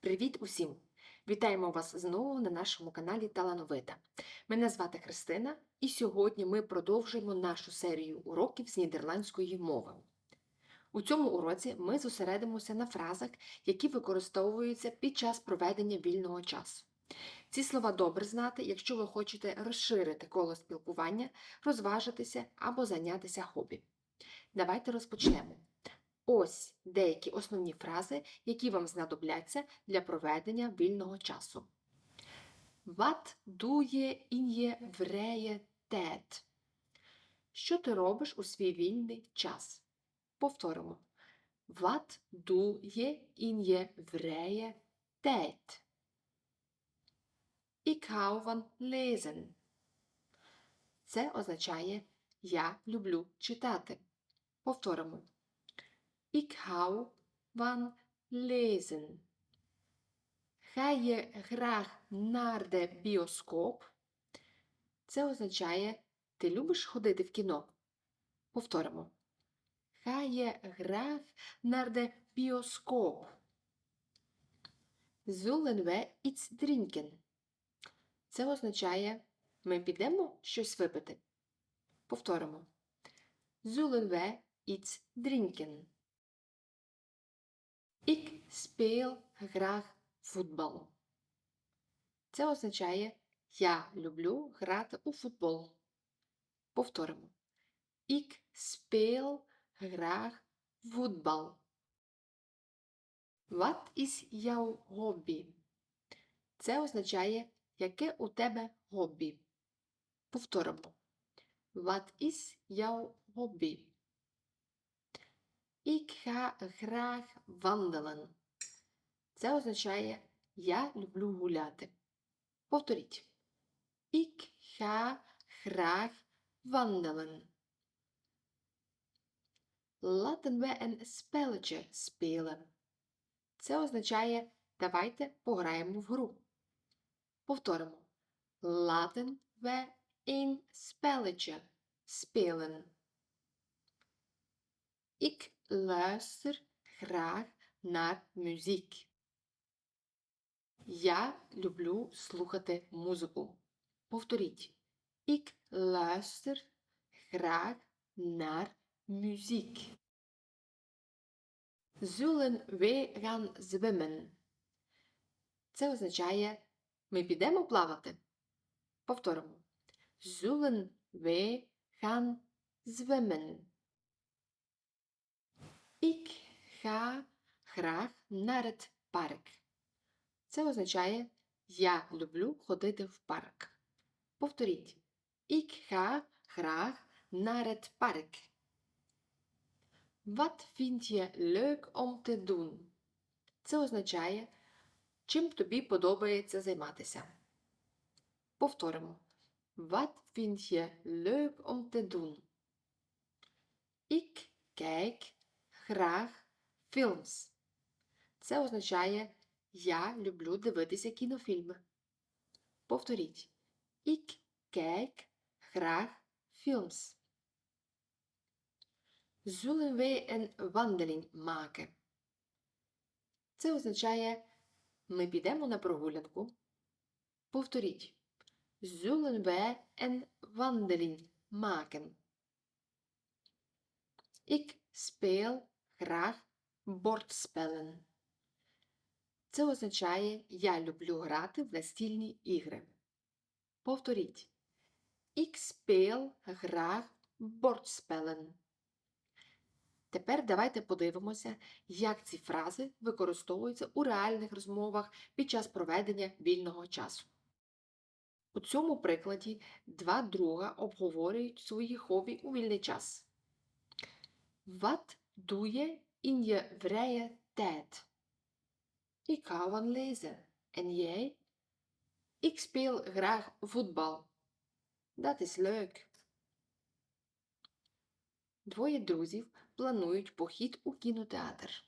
Привіт усім! Вітаємо вас знову на нашому каналі Талановита. Мене звати Христина, і сьогодні ми продовжуємо нашу серію уроків з нідерландської мови. У цьому уроці ми зосередимося на фразах, які використовуються під час проведення вільного часу. Ці слова добре знати, якщо ви хочете розширити коло спілкування, розважитися або зайнятися хобі. Давайте розпочнемо. Ось деякі основні фрази, які вам знадобляться для проведення вільного часу. Wat doe je in je vrije tijd? Що ти робиш у свій вільний час? Повторимо. Wat doe je in je vrije tijd? Van lezen. Це означає я люблю читати. Повторимо. Ik hou van lezen. Ga je graag naar de bioscoop? Це означає ти любиш ходити в кіно. Повторимо. Ga je graag naar de bioscoop? Zullen we iets drinken? Це означає ми підемо щось випити. Повторимо. Zullen we iets drinken? Ik speel graag voetbal. Це означає я люблю грати у футбол. Повторимо. Ik speel graag voetbal. Wat is jouw hobby? Це означає, яке у тебе хобі. Повторимо. Wat is jouw hobby? Ik ga graag wandelen. Це означає я люблю гуляти. Повторіть. Ik ga graag wandelen. Laten we een spelletje spelen. Це означає давайте пограємо в гру. Повторимо. Laten we een spelletje spelen. Ik luister graag naar muziek. Я люблю слухати музику. Повторіть. Ik luister graag naar muziek. Zullen we gaan zwemmen? Це означає ми підемо плавати. Повторимо. Zullen we gaan zwemmen? Ik ga graag naar het парк. Це означає я люблю ходити в парк. Повторіть. Ik ga graag naar het park. Wat vind je leuk om te doen? Це означає, чим тобі подобається займатися. Повторимо. Wat vind je leuk om te doen? Ik kijk graag films. Це означає я люблю дивитися кінофільми. Повторіть. Graag films. Zullen we een wandeling maken? Це означає ми підемо на прогулянку. Повторіть. Zullen we een wandeling maken? Ik speel graag bordspellen. Це означає я люблю грати в настільні ігри. Повторіть. Ik speel graag bordspellen. Тепер давайте подивимося, як ці фрази використовуються у реальних розмовах під час проведення вільного часу. У цьому прикладі два друга обговорюють свої хобі у вільний час. Wat doe je in je vrije tijd? Ik hou van lezen. En jij? Ik speel graag voetbal. Dat is leuk. Двоє друзів планують похід у кінотеатр.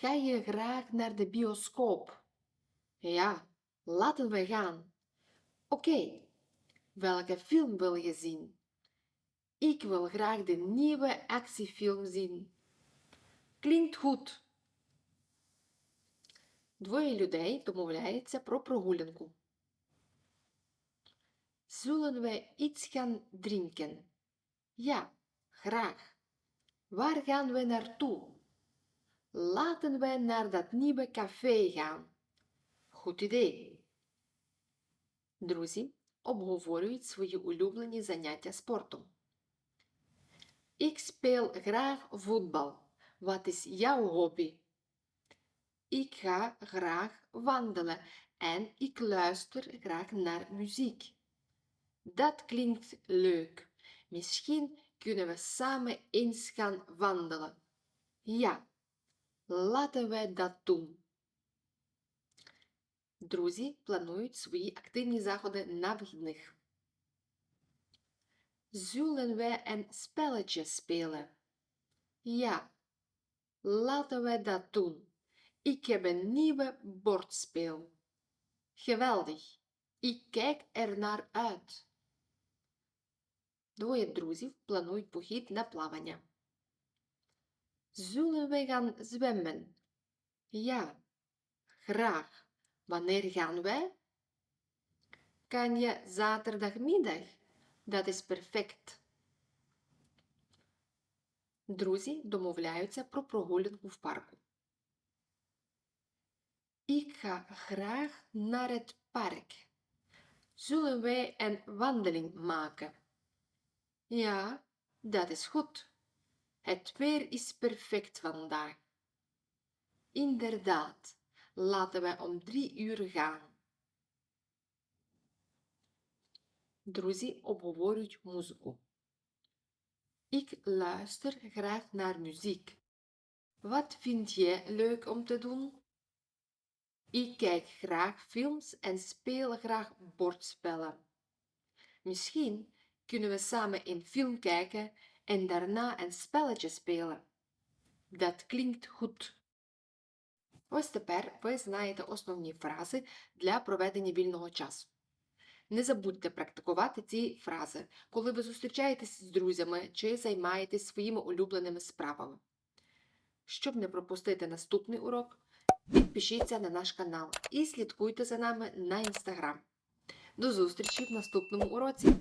Ga je graag naar de bioscoop? Ja, laten we gaan. Oké, welke film wil je zien? Ik wil graag de nieuwe actiefilm zien. Klinkt goed. Двоє людей домовляються про прогулянку. Zullen we iets gaan drinken? Ja, graag. Waar gaan we naartoe? Laten we naar dat nieuwe café gaan. Goed idee. Друзі обговорюють свої улюблені заняття спортом. Ik speel graag voetbal. Wat is jouw hobby? Ik ga graag wandelen en ik luister graag naar muziek. Dat klinkt leuk. Misschien kunnen we samen eens gaan wandelen. Ja, laten we dat doen. Друзі планують свої активні заходи на вихідних. Zullen we een spelletje spelen? Ja, laten we dat doen. Ik heb een nieuwe bordspel. Geweldig. Ik kijk er naar uit. Двоє друзів планують похід на плавання. Zullen we gaan zwemmen? Ja, graag. Wanneer gaan wij? Kan je zaterdagmiddag? Dat is perfect. Друзі домовляються про прогулянку в парку. Ik ga graag naar het park. Zullen wij een wandeling maken? Ja, dat is goed. Het weer is perfect vandaag. Inderdaad, laten we om drie uur gaan. Друзі обговорюють музику. Ik luister graag naar muziek. Wat vind jij leuk om te doen? Ik kijk graag films en speel graag bordspellen. Misschien kunnen we samen een film kijken en daarna een spelletje spelen. Dat klinkt goed. Ось тепер ви знаєте основні фрази для проведення вільного часу. Не забудьте практикувати ці фрази, коли ви зустрічаєтесь з друзями чи займаєтесь своїми улюбленими справами. Щоб не пропустити наступний урок, підпишіться на наш канал і слідкуйте за нами на інстаграм. До зустрічі в наступному уроці!